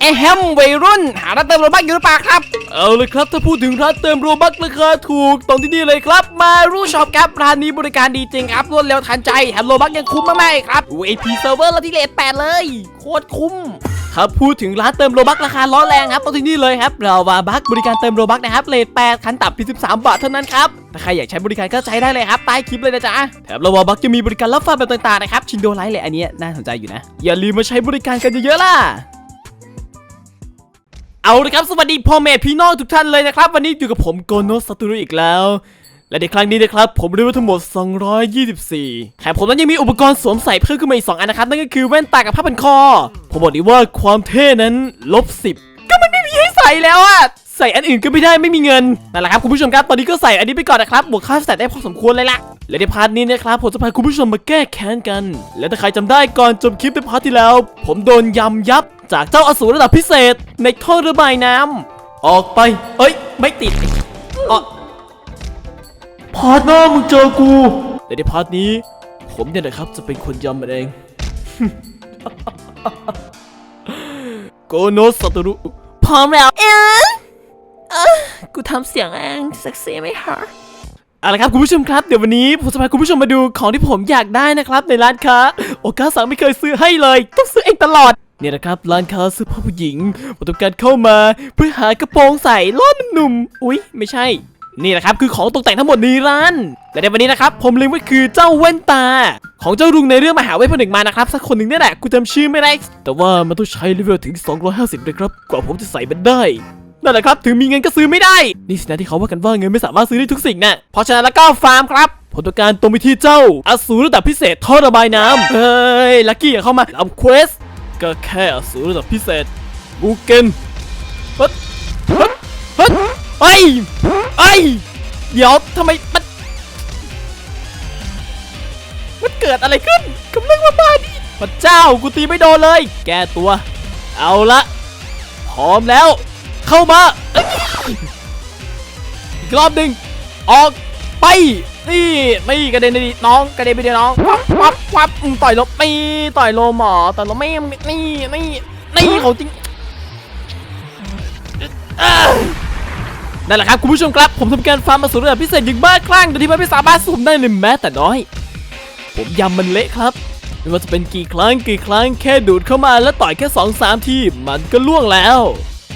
เอแฮมวัยรุ่น หาร้านเติมโลบักอยู่หรือเปล่าครับ เอาเลยครับ ถ้าพูดถึงร้านเติมโรบัคราคาถูกต้องที่นี่เลยครับ มารู้ช็อปครับร้านนี้บริการดีจริงครับรวดเร็วทันใจแถมโลบักยังคุ้มมากๆครับ VIP Server แล้วที่เลทแปดเลย โคตรคุ้มครับพูดถึงร้านเติมโรบัคราคาล้อแรงครับต้องที่นี่เลยครับเราวาบัคบริการเติมโรบัคนะครับเลท8คันต่ำเพียง13บาทเท่านั้นครับถ้าใครอยากใช้บริการก็ใช้ได้เลยครับใต้คลิปเลยนะจ๊ะแถมเราวาบัคจะมีบริการรับฝากแบบต่างๆนะครับชินโดไลท์เลยอันนี้น่าสนใจอยู่นะอย่าลืมมาใช้บริการกันเยอะๆล่ะ เอาละครับสวัสดีพ่อแม่พี่น้องทุกท่านเลยนะครับ วันนี้อยู่กับผมโกโนสตูดิโออีกแล้ว และในครั้งนี้นะครับ ผมเรียกว่าทั้งหมด 224แถมผมนั้นยังมีอุปกรณ์สวมใส่เพิ่มขึ้นมาอีก2อันนะครับ นั่นก็คือแว่นตากับผ้าพันคอ ผมบอกดีว่าความเท่นั้นลบ10ก็มันไม่มีให้ใส่แล้วอะใส่อันอื่นก็ไม่ได้ไม่มีเงินนั่นแหละครับคุณผู้ชมครับตอนนี้ก็ใส่อันนี้ไปก่อนนะครับบวกค่าใส่ได้พอสมควรเลยละและในพาร์ทนี้นะครับผมจะพาคุณผู้ชมมาแก้แค้นกัน และถ้าใครจำได้ก่อนจบคลิปในพาร์ทที่แล้ว ผมโดนยำยับ จากเจ้าอสูรระดับพิเศษ ในท่อระบายน้ำออกไป เอ้ย ไม่ติดอ๋อพาร์ทหน้ามึงเจอกู แต่ในพาร์ทนี้ ผมเนี่ยนะครับจะเป็นคนยำมันเอง โกโนสตรุพร้อมแล้วเอ๊ะเอ้อกูทำเสียงเองเซ็กซี่ไหมฮะเอาละครับคุณผู้ชมครับเดี๋ยววันนี้ผมจะพาคุณผู้ชมมาดูของที่ผมอยากได้นะครับในร้านค้า โอกาสสั่งไม่เคยซื้อให้เลย ต้องซื้อเองตลอด เนี่ยนะครับร้านค้าเสื้อผ้าผู้หญิงผมต้องการเข้ามาเพื่อหากระโปรงใส่ล่อหนุ่มๆอุ๊ย ไม่ใช่ นี่แหละครับคือของตกแต่งทั้งหมดในร้าน และในวันนี้นะครับผมเล็งไว้คือเจ้าแว่นตา ของเจ้าลุงในเรื่องมหาเวทผนึกมานะครับสักคนหนึ่งเนี่ยแหละกูจำชื่อไม่ได้ แต่ว่ามันต้องใช้เลเวลถึง 250เลยครับกว่าผมจะใส่มันได้นั่นแหละครับถึงมีเงินก็ซื้อไม่ได้ นี่สินะที่เขาว่ากันว่าเงินไม่สามารถซื้อได้ทุกสิ่งน่ะเพราะฉะนั้นแล้วก็ฟาร์มครับผมต้องการตรงไปที่เจ้าอสูรระดับพิเศษท่อระบายน้ำเฮ้ยลักกี้อย่าเข้ามาเอาเควส ก็แค่อสูรระดับพิเศษบูเกนเฮ้ยเฮ้ยเฮ้ยเฮ้ยเฮ้ยเดี๋ยวทำไมมันมันเกิดอะไรขึ้นกำลังมาบ้าดิพระเจ้ากูตีไม่โดนเลย แก้ตัว เอาละพร้อมแล้ว เข้ามาอีกรอบหนึ่งออก ไปนี่นี่กระเด็นดิน้องกระเด็นไปดิน้องวับวับวับต่อยลมนี่ต่อยโลหมอต่อยลมไม่นี่นี่นี่เของจริงอ้าวนั่นแหละครับคุณผู้ชมครับผมทำการฟาร์มมาสู่ระดับพิเศษอย่งบ้าคลั่งโดยที่มันไม่สามารถสุ่มได้เลยแม้แต่น้อย ผมยำมันเละครับไม่ว่าจะเป็นกี่ครั้งกี่ครั้งแค่ดูดเข้ามาแล้วต่อยแค่2อสามทีมันก็ล่วงแล้ว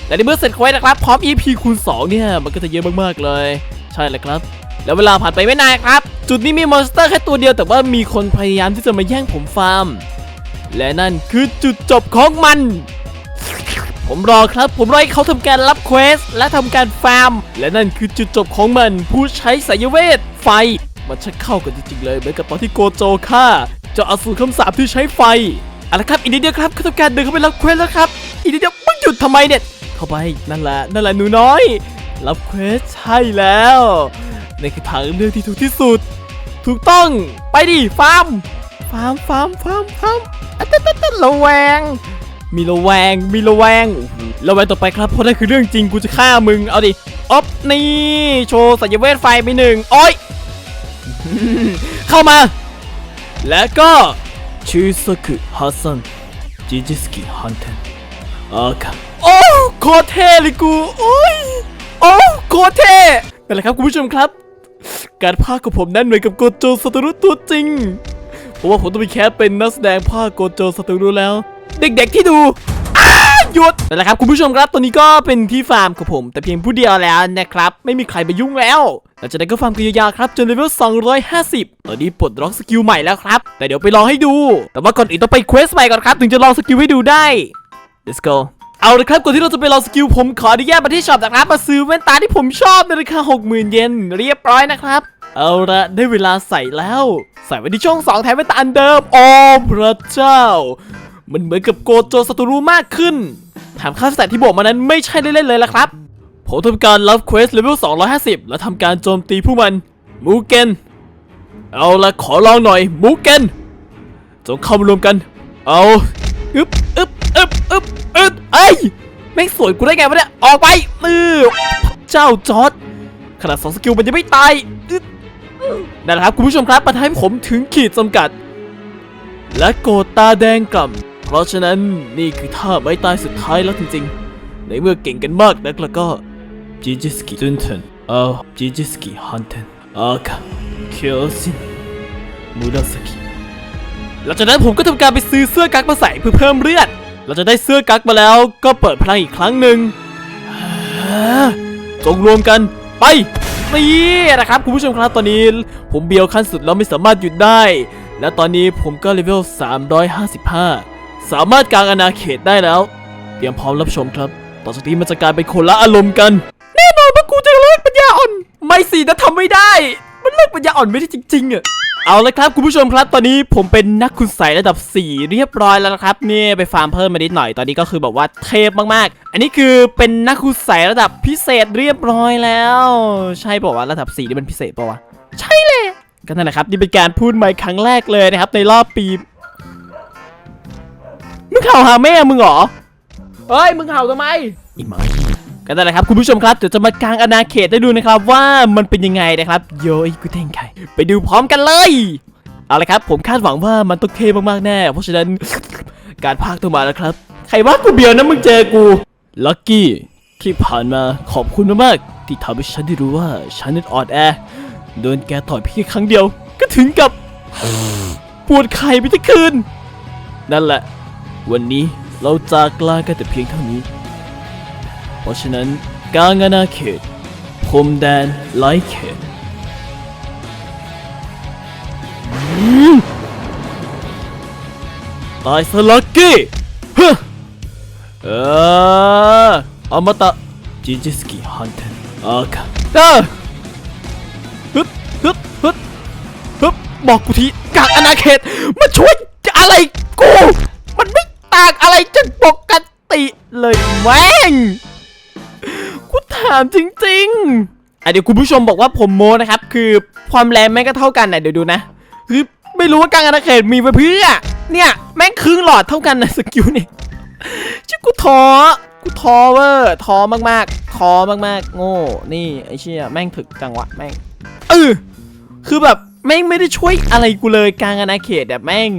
แต่ในเมื่อเสร็จควสนะครับพร้อม EP คูณ2เนี่ยมันก็จะเยอะมากๆเลย ใช่เลยครับ แล้วเวลาผ่านไปไม่นานครับ จุดนี้มีมอนสเตอร์แค่ตัวเดียว แต่ว่ามีคนพยายามที่จะมาแย่งผมฟาร์ม และนั่นคือจุดจบของมัน ผมรอครับ ผมรอให้เขาทำการรับเควส และทำการฟาร์ม และนั่นคือจุดจบของมัน ผู้ใช้สายเวท ไฟ มันช่างเข้ากันจริงๆเลยเหมือนกับตอนที่โกโจฆ่าเจ้าอสูรคำสาปที่ใช้ไฟเอาละครับอีกนิดเดียวครับเขาทำการเดินเข้าไปรับเควสแล้วครับอีกนิดเดียวมึงหยุดทำไมเนี่ยเข้าไปนั่นแหละนั่นแหละหนูน้อย รับเควสใช่แล้ว นี่คือทางเลือกที่ถูกที่สุด ถูกต้องไปดิฟาร์มฟาร์มฟาร์มฟาร์มฟาร์มอะตัดตัดตัดระแวง มีระแวงมีระแวงระแวงต่อไปครับเพราะนั่นคือเรื่องจริงกูจะฆ่ามึงเอาดิอ๊อบนี่โชว์สัญเวทไฟไปหนึ่งโอ้ยเข้ามา และก็ชูซกุฮัสซันจิจิสกิฮันเทนอาคาโอ้โคเทเลยกูโอ้ยโอ้โคเท่นั่นแหละครับคุณผู้ชมครับ การพากย์ของผมนั้นเหมือนกับโกโจสตูรุตัวจริง เพราะว่าผมต้องไปแคสเป็นนักแสดงภาคโกโจสตูรุแล้ว เด็กๆที่ดูหยุดนั่นแหละครับคุณผู้ชมครับตัวนี้ก็เป็นที่ฟาร์มของผม แต่เพียงผู้เดียวแล้วนะครับ ไม่มีใครไปยุ่งแล้วหลังจากนั้นก็ฟาร์มกันยาวๆครับจนเลเวล 250 ตอนนี้ปลดล็อกสกิลใหม่แล้วครับ แต่เดี๋ยวไปลองให้ดู แต่ว่าก่อนอื่นต้องไปเควสใหม่ก่อนครับ ถึงจะลองสกิลให้ดูได้ let's go เอาละครับก่อนที่เราจะไปลองสกิลผมขออนุญาตมาที่ช็อปนะครับมาซื้อแว่นตาที่ผมชอบในราคา60,000 เยนเรียบร้อยนะครับ เอาละได้เวลาใส่แล้ว ใส่ไว้ที่ช่อง2แทนแว่นตาอันเดิมโอ้พระเจ้า มันเหมือนกับโกโจสตูรูมากขึ้นถามค่าใส่ที่บอกมานั้นไม่ใช่เล่นๆเลยละครับ ผมทำการรับเควสเลเวล250 แล้วทำการโจมตีผู้มันมูเกนเอาละขอลองหน่อยมูเกนจงเข้ามารวมกัน เอาอึบอึบอึบอึบอึบ แม่งสวยกูได้ไงวะเนี่ย ออกไปมือเจ้าจอร์ดขนาดสองสกิลมันยังไม่ตายอึ๊ดนั่นแหละครับคุณผู้ชมครับประทายผมถึงขีดจำกัด และโกรธตาแดงกล่ำเพราะฉะนั้นนี่คือท่าไม้ตายสุดท้ายแล้วจริงๆ ในเมื่อเก่งกันมากนักแล้วก็จิจิสกิจุนเทนเอาจิจิสกิฮันเทนอาคาเคียวซินมูราสกิหลังจากนั้นผมก็ทำการไปซื้อเสื้อกั๊กมาใส่เพื่อเพิ่มเลือด เราจะได้เสื้อกั๊กมาแล้วก็เปิดพลังอีกครั้งหนึ่งจงรวมกันไปนี่นะครับคุณผู้ชมครับตอนนี้ผมเบียวขั้นสุดแล้วไม่สามารถหยุดได้ และตอนนี้ผมก็เลเวล 355 สามารถกลางอาณาเขตได้แล้ว เตรียมพร้อมรับชมครับ ต่อจากนี้มันจะกลายเป็นคนละอารมณ์กัน แน่นอนว่ากูจะเลิกปัญญาอ่อน ไม่สินะทำไม่ได้ มันเลิกปัญญาอ่อนไม่ได้จริงๆอะ เอาละครับคุณผู้ชมครับตอนนี้ผมเป็นนักคุณใสระดับ 4 เรียบร้อยแล้วนะครับนี่ไปฟาร์มเพิ่มมานิดหน่อยตอนนี้ก็คือแบบว่าเทพมากๆ อันนี้คือเป็นนักคุณใสระดับพิเศษเรียบร้อยแล้ว ใช่บอกว่าวะระดับ4นี่มันพิเศษปะวะใช่เลยก็นั่นแหละครับนี่เป็นการพูดใหม่ครั้งแรกเลยนะครับในรอบปีมึงเข่าหาแม่มึงเหรอเฮ้ยมึงเข่าทำไมอีหมาก็นั่นแหละครับคุณผู้ชมครับเดี๋ยวจะมากางอาณาเขตได้ดูนะครับว่ามันเป็นยังไงนะครับโยอิกุเทงไค ไปดูพร้อมกันเลย เอาละครับ ผมคาดหวังว่ามันต้องเท่มากๆแน่ เพราะฉะนั้นการพากต้องมาแล้วครับ ใครว่ากูเบียวนะมึงเจอกู ลักกี้ที่ผ่านมาขอบคุณมากๆที่ทำให้ฉันได้รู้ว่าฉันนั้นอ่อนแอโดนแกต่อยเพียงครั้งเดียว ก็ถึงกับปวดไข่ไปทั้งคืน นั่นแหละ วันนี้เราจากลากันแต่เพียงเท่านี้ เพราะฉะนั้นกางาณาเขตพรมแดนไลเขต ตายสลักกี้ฮะเอออมตะจิจิสกิฮันเทนอาคาเออฮึบฮึบฮึบฮึบบอกกูทีกางอาณาเขตมาช่วยอะไรกู มันไม่ต่างอะไรจากปกติเลยแม่งกูถามจริงๆอะเดี๋ยวคุณผู้ชมบอกว่าผมโมนะครับ คือความแรงแม่งก็เท่ากันนะเดี๋ยวดูนะคือ ไม่รู้ว่ากลางอาณาเขตมีไว้เพื่อ เนี่ย แม่งครึ่งหลอดเท่ากันนะสกิลนี่ชิกูท้อกูท้อเวอร์ท้อมากๆท้อมากๆ โง่นี่ไอ้เชี่ยแม่งถึกจังหวะแม่งเออคือแบบแม่งไม่ได้ช่วยอะไรกูเลยกลางอาณาเขตแบบแม่ง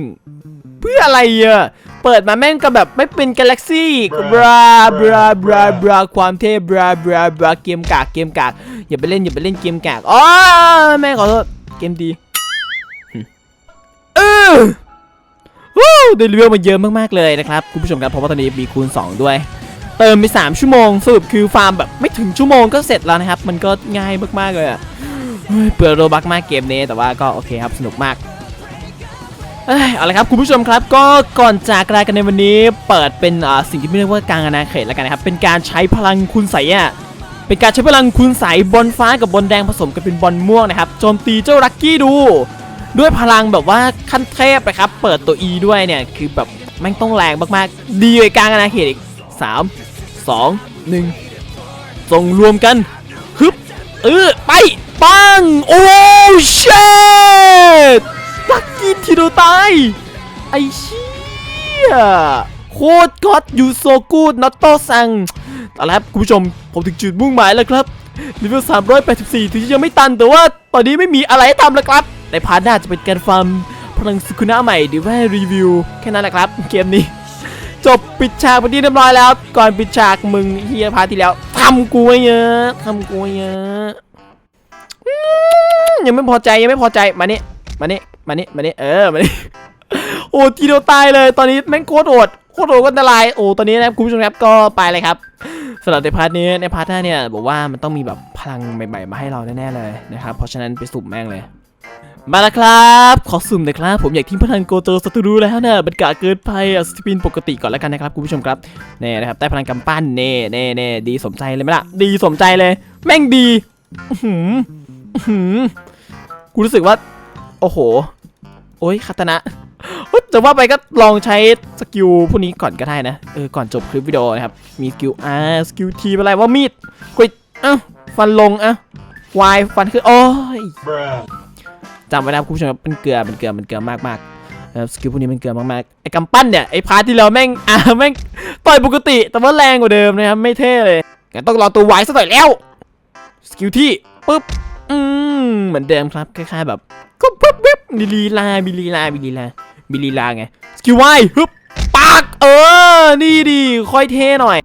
เพื่ออะไรอะเปิดมาแม่งก็แบบไม่เป็นกาแล็กซี่บราบราบราบราความเท่บราบราบราเกมกากเกมกากอย่าไปเล่นอย่าไปเล่นเกมกากอ๋อแม่งขอโทษเกมดี วู้ได้รีวิวมาเยอะมากๆเลยนะครับคุณผู้ชมครับเพราะว่าตอนนี้มีคูณ 2 ด้วย เติมไป3ชั่วโมงสรุปคือฟาร์มแบบไม่ถึงชั่วโมงก็เสร็จแล้วนะครับ มันก็ง่ายมากๆเลยอะเฮ้ยเปลือโรบักมากเกมนี้แต่ว่าก็โอเคครับสนุกมากเอาละครับคุณผู้ชมครับก็ก่อนจากลากันในวันนี้เปิดเป็นสิ่งที่ไม่เรียกว่ากลางอาณาเขตแล้วกันนะครับเป็นการใช้พลังคุณใสอะเป็นการใช้พลังคุณใสบอลฟ้ากับบอลแดงผสมกันเป็นบอลม่วงนะครับโจมตีเจ้าลักกี้ดู ด้วยพลังแบบว่าขั้นเทพนะครับ เปิดตัว E ด้วยเนี่ย คือแบบแม่งต้องแรงมากๆ ดีเลยกลางอาณาเขตอีก 3 2 1 ส่งรวมกันฮึบเออไป ปัง โอ้เชดลักกี้ทีโดตาย ไอ้เชี่ยโคตรก็อดยูโซกูดนอตโตซังเอาละครับคุณผู้ชมผมถึงจุดมุ่งหมายแล้วครับเลเวล384 ถึงจะยังไม่ตันแต่ว่าตอนนี้ไม่มีอะไรให้ทำแล้วครับ ในพาร์ทหน้าจะเป็นการฟาร์มพลังสุคุนะใหม่หรือว่ารีวิว แค่นั้นแหละครับ เกมนี้ จบปิดฉากไปที่เรียบร้อยแล้ว ก่อนปิดฉากมึงเฮียพาร์ทที่แล้วทำกูไว้เยอะทำกูไว้เยอะยังไม่พอใจยังไม่พอใจมานี่มานี่มานี่มานี่เออมานี่โอ้ทีเดียวตายเลยตอนนี้แม่งโคตรโหดโคตรโหดโคตรอันตรายโอ้ตอนนี้นะครับคุณผู้ชมครับก็ไปเลยครับสำหรับในพาร์ทนี้ในพาร์ทหน้าเนี่ยบอกว่ามันต้องมีแบบพลังใหม่ๆมาให้เราแน่ๆเลยนะครับเพราะฉะนั้นไปสุ่มแม่งเลย มาแล้วครับ ขอสุ่มหน่อยครับ ผมอยากทิ้งพลังโกโจสตูรูแล้วนะมันกาเกินไปอะสปินปกติก่อนแล้วกันนะครับคุณผู้ชมครับเน่นะครับได้พลังกำปั้นเน่เน่เน่ดีสมใจเลยไหมล่ะ ดีสมใจเลย แม่งดีอื้อหืออื้อหือกูรู้สึกว่า โอ้โห โอ้ยคาตนะจะว่าไปก็ลองใช้สกิลพวกนี้ก่อนก็ได้นะ เออ ก่อนจบคลิปวิดีโอนะครับ มีสกิล R สกิล T อะไรว่ามีดกุยเอ้าฟันลงอะ Y ฟันขึ้นโอ้ย จำไว้นะครับคุณผู้ชมครับมันเกลือมันเกลือมันเกลือมากมากนะครับสกิลพวกนี้มันเกลือมากๆ ไอ้กำปั้นเนี่ยไอ้พาร์ทที่เราแม่งอ่าแม่งต่อยปกติ แต่ว่าแรงกว่าเดิมนะครับไม่เท่เลยงั้นต้องรอตัวไวซะหน่อยแล้ว สกิลที่ปุ๊บอืมเหมือนเดิมครับคล้ายๆแบบก็ปุ๊บปุ๊บมีลีลามีลีลามีลีลามีลีลาไงสกิลไวฮึบปากเออนี่ดีค่อยเท่หน่อย